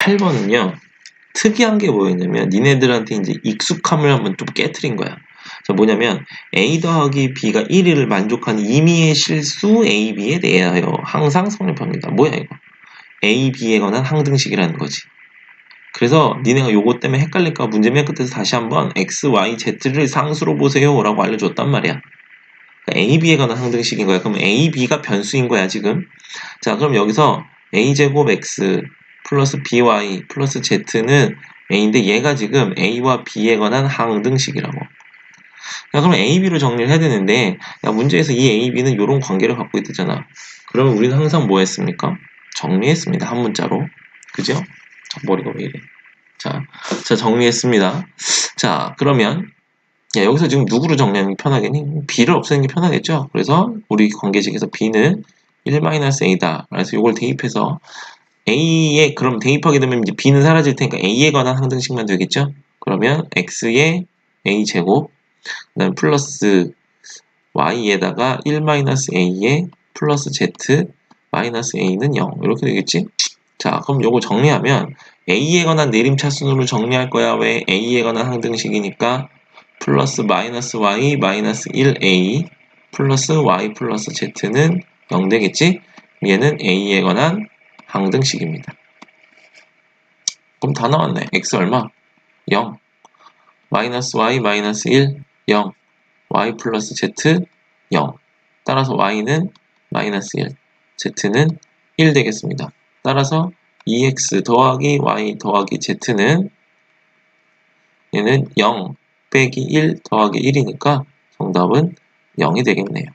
8번은요. 특이한 게 뭐였냐면 니네들한테 이제 익숙함을 한번 좀 깨트린 거야. 자, 뭐냐면 a 더하기 b가 1을 만족하는 임의의 실수 a, b에 대하여 항상 성립합니다. 뭐야 이거? a, b에 관한 항등식이라는 거지. 그래서 니네가 요거 때문에 헷갈릴까 문제 맨 끝에서 다시 한번 x, y, z를 상수로 보세요 라고 알려줬단 말이야. 그러니까 a, b에 관한 항등식인 거야. 그럼 a, b가 변수인 거야 지금. 자 그럼 여기서 a제곱 x 플러스 by 플러스 z는 a인데 얘가 지금 a와 b에 관한 항등식이라고. 야, 그럼 a, b로 정리를 해야 되는데 야, 문제에서 이 a, b는 이런 관계를 갖고 있잖아. 그러면 우리는 항상 뭐 했습니까? 정리했습니다. 한 문자로. 그죠? 자, 머리가 왜 이래. 자, 자 정리했습니다. 자, 그러면 야, 여기서 지금 누구로 정리하는 게 편하겠니? b를 없애는 게 편하겠죠? 그래서 우리 관계식에서 b는 1-a다. 그래서 이걸 대입해서 a에 그럼 대입하게 되면 이제 b는 사라질 테니까 a에 관한 항등식만 되겠죠? 그러면 x의 a 제곱 그다음 플러스 y에다가 1-a에 플러스 z 마이너스 a는 0 이렇게 되겠지? 자 그럼 요거 정리하면 a에 관한 내림차순으로 정리할 거야 왜 a에 관한 항등식이니까 플러스 마이너스 y 마이너스 1a 플러스 y 플러스 z는 0 되겠지? 얘는 a에 관한 항등식입니다. 그럼 다 나왔네. x 얼마? 0. 마이너스 y 마이너스 1 0. y 플러스 z 0. 따라서 y는 마이너스 1. z는 1 되겠습니다. 따라서 2x 더하기 y 더하기 z는 얘는 0 빼기 1 더하기 1이니까 정답은 0이 되겠네요.